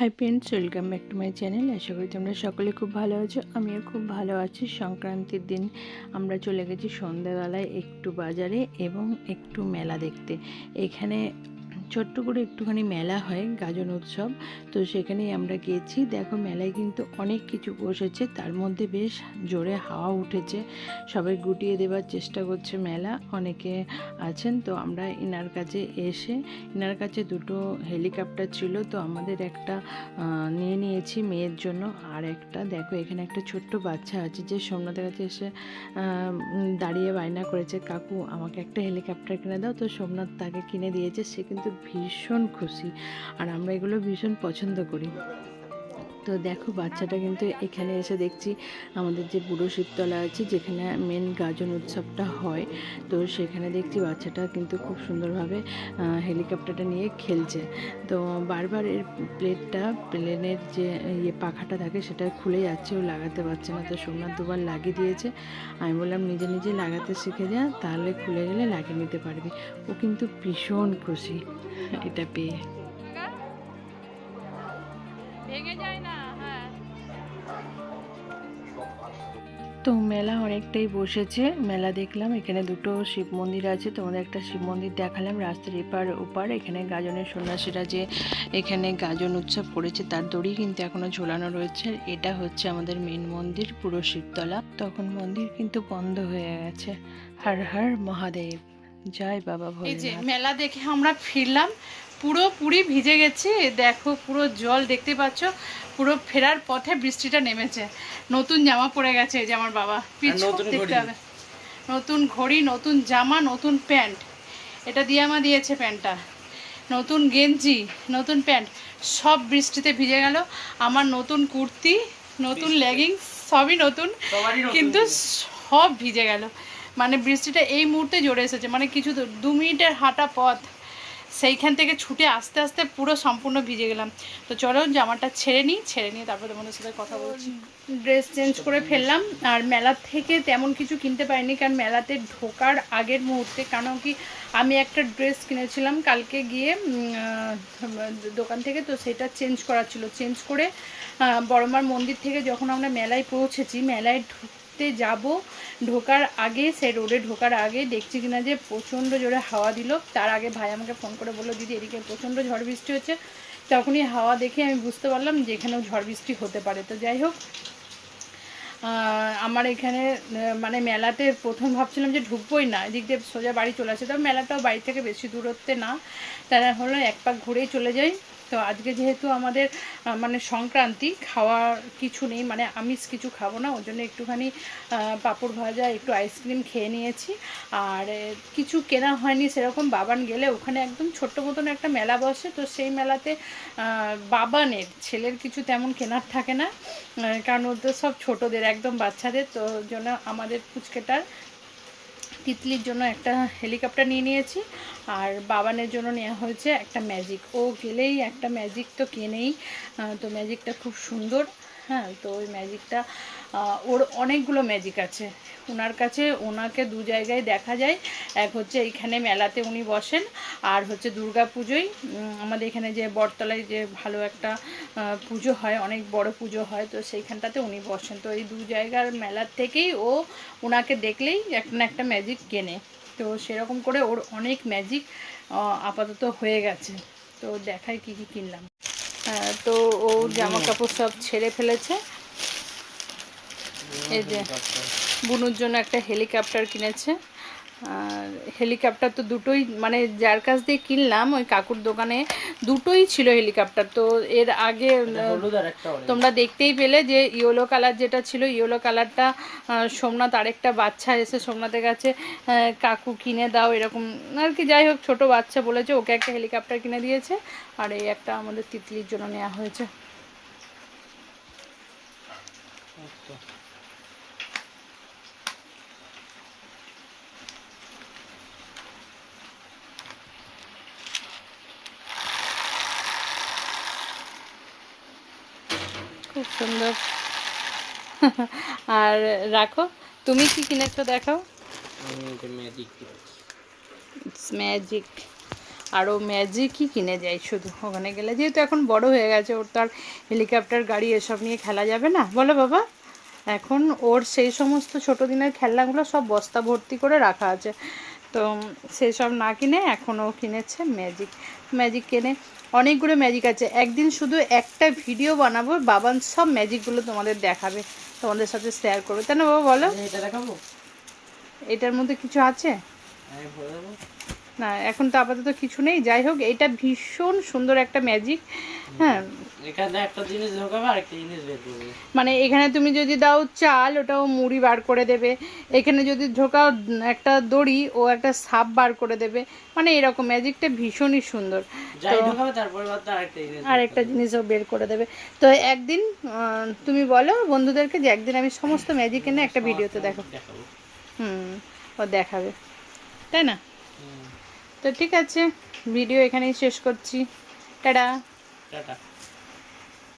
Hi friends welcome back to my channel আশা করি তোমরা সকলে খুব ভালো আছো, আমিও খুব ভালো আছি। সংক্রান্তির দিন আমরা চলে গেছি সন্ধ্যাবেলায় একটু বাজারে এবং একটু মেলা দেখতে। এখানে ছোট্ট করে একটুখানি মেলা হয় গাজন উৎসব। তো সেখানেই আমরা গিয়েছি দেখো মেলায় কিন্তু অনেক কিছু বসেছে। তার মধ্যে বেশ জোরে হাওয়া উঠেছে। সবাই গুটিয়ে দেবার চেষ্টা করছে মেলা। অনেকে আছেন। তো আমরা ইনার কাছে এসে এনার কাছে দুটো হেলিকপ্টার ছিল। তো আমাদের একটা নিয়ে নিয়েছি মেয়ের জন্য। আর একটা, দেখো এখানে একটা ছোট্ট বাচ্চা আছে যে সোমনাথের কাছে এসে দাঁড়িয়ে বায়না করেছে, কাকু, আমাকে একটা হেলিকপ্টার কিনে দাও। তো সোমনাথ তাকে কিনে দিয়েছে। সে কিন্তু ভীষণ খুশি। আর আমরা এগুলো ভীষণ পছন্দ করি। তো দেখো, বাচ্চাটা কিন্তু এখানে এসে দেখছি আমাদের যে বুড়ো শিবতলা আছে, যেখানে মেন গাজন উৎসবটা হয়, তো সেখানে দেখছি বাচ্চাটা কিন্তু খুব সুন্দরভাবে হেলিকপ্টারটা নিয়ে খেলছে। তো বারবার এর প্লেটটা প্লেনের যে ইয়ে পাখাটা থাকে, সেটা খুলে যাচ্ছে, ও লাগাতে পারছে না। তো সোমনাথ দুবার লাগিয়ে দিয়েছে। আমি বললাম, নিজে নিজে লাগাতে শিখে যা, তাহলে খুলে গেলে লাগিয়ে নিতে পারবি। ও কিন্তু ভীষণ খুশি, এটা পেয়ে। ভেঙে যায় না। তো মেলা অনেকটাই বসেছে। মেলা দেখলাম এখানে দুটো শিব মন্দির আছে। তোমাদের একটা শিব মন্দির দেখালাম রাস্তার এপার ওপার। এখানে গাজনের সন্ন্যাসীরা যে এখানে গাজন উৎসব করেছে তার দড়ি কিন্তু এখনও ঝোলানো রয়েছে। এটা হচ্ছে আমাদের মেন মন্দির পুরো শিবতলা। তখন মন্দির কিন্তু বন্ধ হয়ে গেছে। হর হর মহাদেব। জয় বাবা এই যে মেলা দেখে আমরা ফিরলাম। পুরো পুরি ভিজে গেছি। দেখো পুরো জল দেখতে পাচ্ছ পুরো ফেরার পথে বৃষ্টিটা নেমেছে। নতুন জামা পরে গেছে এই যে আমার বাবা। পিছ দেখতে হবে। নতুন ঘড়ি নতুন জামা নতুন প্যান্ট। এটা দিয়ে আমার দিয়েছে প্যান্টটা। নতুন গেঞ্জি নতুন প্যান্ট। সব বৃষ্টিতে ভিজে গেল। আমার নতুন কুর্তি নতুন লেগিংস সবই নতুন। কিন্তু সব ভিজে গেল। মানে বৃষ্টিটা এই মুহূর্তে জোরে এসেছে। মানে কিছু দু মিনিটের হাঁটা পথ। সেইখান থেকে ছুটে আস্তে আস্তে পুরো সম্পূর্ণ ভিজে গেলাম। তো চলো জামাটা ছেড়ে নিই, ছেড়ে নিয়ে তারপর তোমাদের সাথে কথা বলছি। ড্রেস চেঞ্জ করে ফেললাম, আর মেলার থেকে তেমন কিছু কিনতে পারিনি, কারণ মেলাতে ঢোকার আগের মুহূর্তে, কারণ কি আমি একটা ড্রেস কিনেছিলাম কালকে গিয়ে দোকান থেকে, তো সেটা চেঞ্জ করা ছিল। চেঞ্জ করে বড়মার মন্দির থেকে যখন আমরা মেলায় পৌঁছেছি, মেলায় ঢুকতে যাব। ঢোকার আগে সেই রোডে ঢোকার আগে দেখছি কিনা যে প্রচণ্ড জোরে হাওয়া দিল। তার আগে ভাই আমাকে ফোন করে বলল, দিদি, এদিকে প্রচণ্ড ঝড় বৃষ্টি হচ্ছে। তখনই হাওয়া দেখে আমি বুঝতে পারলাম যে এখানেও ঝড় বৃষ্টি হতে পারে। তো যাই হোক আমার এখানে মানে মেলাতে প্রথম ভাবছিলাম যে ঢুকবোই না। এদিক দিয়ে সোজা বাড়ি চলে আসে, তবে মেলাটাও বাড়ি থেকে বেশি দূরত্বে না। তারা হলো এক পাক ঘুরেই চলে যাই। তো আজকে যেহেতু আমাদের মানে সংক্রান্তি, খাওয়ার কিছু নেই মানে আমিষ কিছু খাব না ওই জন্য একটুখানি পাঁপড় ভাজা, একটু আইসক্রিম খেয়ে নিয়েছি। আর কিছু কেনা হয়নি, সেরকম বাবান গেলে ওখানে একদম ছোট্ট মতন একটা মেলা বসে, তো সেই মেলাতে বাবানের, ছেলের কিছু তেমন কেনার থাকে না কারণ ওদের সব ছোটদের, একদম বাচ্চাদের, তো জন্য আমাদের পুচকেটার তিতলির জন্য একটা হেলিকপ্টার নিয়ে নিয়েছি। আর বাবানের জন্য নেওয়া হয়েছে একটা ম্যাজিক ও গেলেই একটা ম্যাজিক তো কেনেই। তো ম্যাজিকটা খুব সুন্দর। হ্যাঁ তো ওই ম্যাজিকটা ওর অনেকগুলো ম্যাজিক আছে। ওনার কাছে ওনাকে দু জায়গায় দেখা যায়। এক হচ্ছে এইখানে মেলাতে উনি বসেন, আর হচ্ছে দুর্গা পুজোয় আমাদের এখানে যে বটতলায় যে ভালো একটা পুজো হয়, অনেক বড় পুজো হয়, তো সেইখানটাতে উনি বসেন। তো এই দু জায়গার মেলার থেকেই ও ওনাকে দেখলেই একটা না একটা ম্যাজিক কেনে। তো সেরকম করে ওর অনেক ম্যাজিক আপাতত হয়ে গেছে। তো দেখাই কি কি কিনলাম। আহ, তো ও জামা কাপড় সব ছেড়ে ফেলেছে। এই যে বুনুর জন্য একটা হেলিকপ্টার কিনেছে। আর হেলিকপ্টার তো দুটোই মানে যার কাছ দিয়ে কিনলাম ওই কাকুর দোকানে দুটোই ছিল হেলিকপ্টার। তো এর আগে তোমরা দেখতেই পেলে যে ইয়েলো কালার যেটা ছিল ইয়েলো কালারটা সোমনাথ আরেকটা বাচ্চা এসে সোমনাথের কাছে কাকু কিনে দাও এরকম আর কি যাই হোক ছোটো বাচ্চা বলেছে ওকে একটা হেলিকপ্টার কিনে দিয়েছে আর এই একটা আমাদের তিতলির জন্য নেওয়া হয়েছে। খুব সুন্দর। আর রাখো তুমি কি কিনেছো দেখাও? ম্যাজিক আরও ম্যাজিকই কিনে যায় শুধু। ওখানে গেলে যেহেতু এখন বড় হয়ে গেছে ওর তো আর হেলিকপ্টার গাড়ি এসব নিয়ে খেলা যাবে না। বলো বাবা। এখন ওর সেই সমস্ত ছোটো দিনের খেলনাগুলো সব বস্তা ভর্তি করে রাখা আছে। তো সেই সব না কিনে এখনও কিনেছে ম্যাজিক ম্যাজিক কেনে। অনেকগুলো ম্যাজিক আছে। একদিন শুধু একটা ভিডিও বানাবো বাবান সব ম্যাজিকগুলো তোমাদের দেখাবে তোমাদের সাথে শেয়ার করবে। তাই না বাবা বলো? এটা দেখাবো? এটার মধ্যে কিছু আছে? দেবো। না এখন তো আপাতত কিছু নেই। যাই হোক এটা ভীষণ সুন্দর একটা ম্যাজিক হ্যাঁ। এখানে একটা জিনিস ঢোকাবে আর জিনিস বের করবে। মানে এখানে তুমি যদি দাও চাল ওটাও মুড়ি বার করে দেবে। এখানে যদি ঢোকাও একটা দড়ি ও একটা সাপ বার করে দেবে। মানে এরকম ম্যাজিকটা ভীষণই সুন্দর। আর একটা জিনিসও বের করে দেবে। তো একদিন তুমি বলো বন্ধুদেরকে যে একদিন আমি সমস্ত ম্যাজিক এনে একটা ভিডিওতে দেখো দেখাবো। হুম ও দেখাবে। তাই না? তো ঠিক আছে ভিডিও এখানেই শেষ করছি। টাটা। টাটা।